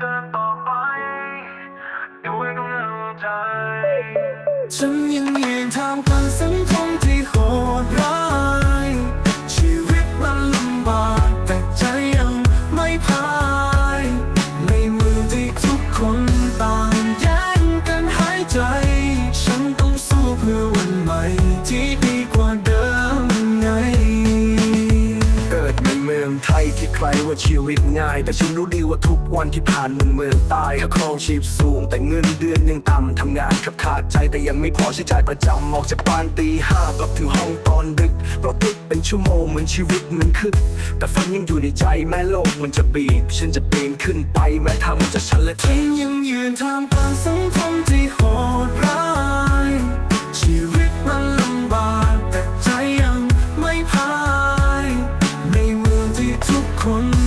เดินต่อไปด้วยกำลังใจฉันยังยืนท่ามกลาง องไทยที่ใครว่าชีวิตง่าย แต่ฉันรู้ดีว่าทุกวันที่ผ่านมันเมืองตายค่าครองชีพสูง แต่เงินเดือนยังต่ำทำงานขับขาดใจแต่ยังไม่พอใช้จ่ายประจำออกจากบ้านตีห้ากลับถึงห้องตอนดึกรถติดเป็นชั่วโมงเหมือนชีวิตมันคึกแต่ฝันยังอยู่ในใจแม้โลกมันจะบีบ ฉันจะปีนขึ้นไปแม้ทางมันจะชันและฉันยังยืนทามกางสังคมที่โหดร้าย ที่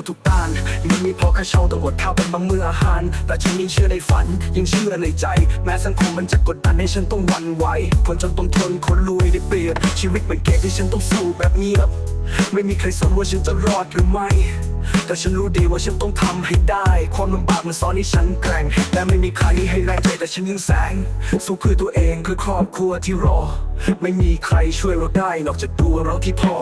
ดทุกด้านมันมีพอแค่เช่าต้องอดข้าวเป็นบางมื้ออาหาร แต่ฉันยังเชื่อในฝัน ยังเชื่อในใจ แม้สังคมมันจะกดดันให้ฉันต้องหวั่นไหวคนจนต้องทนคนรวยได้เปรียบชีวิตเป็นเกมที่ฉันต้องสู้แบบเงียบ ไม่มีใครสนว่าฉันจะรอดหรือไม่แต่ฉันรู้ดีว่าฉันต้องทำให้ได้ ความลำบากมันสอนให้ฉันแกร่งแต่ไม่มีใครให้แรงใจแต่ฉันยังแสง สู้เพื่อตัวเองเพื่อครอบครัวที่รอ ไม่มีใครช่วยเราได้นอกจากตัวเราที่พอ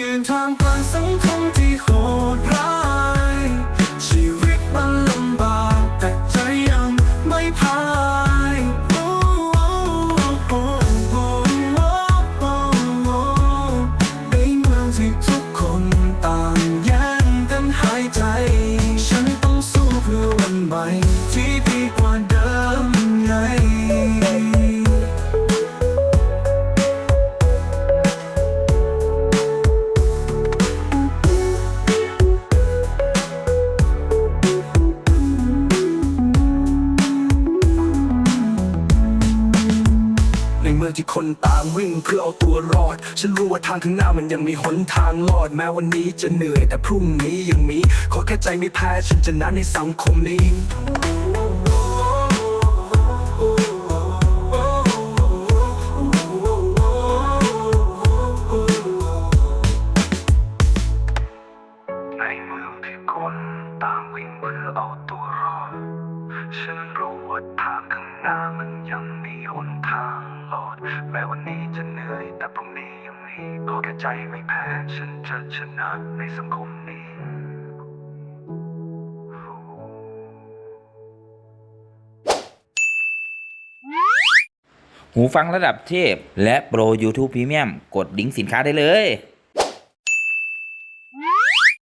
ยังยืนท่ามกลางสังคม เมื่อที่คนต่างวิ่งเพื่อเอาตัวรอด ฉันรู้ว่าทางข้างหน้ามันยังมีหนทางรอด แม้วันนี้จะเหนื่อยแต่พรุ่งนี้ยังมี ขอแค่ใจไม่แพ้ฉันจะนั้นในสังคมนี้ในเมืองที่คนต่างวิ่งเพื่อเอาตัวรอด ฉันรู้ว่าทางข้างหน้ามันยังมีหนทาง ลอด แม้วันนี้จะเหนื่อย แต่พรุ่งนี้ยังมีขอแค่ใจไม่แพ้ ฉันจะชนะในสังคมนี้หูฟังระดับเทพ และโปร YouTube Premium กดลิงก์สินค้าได้เลย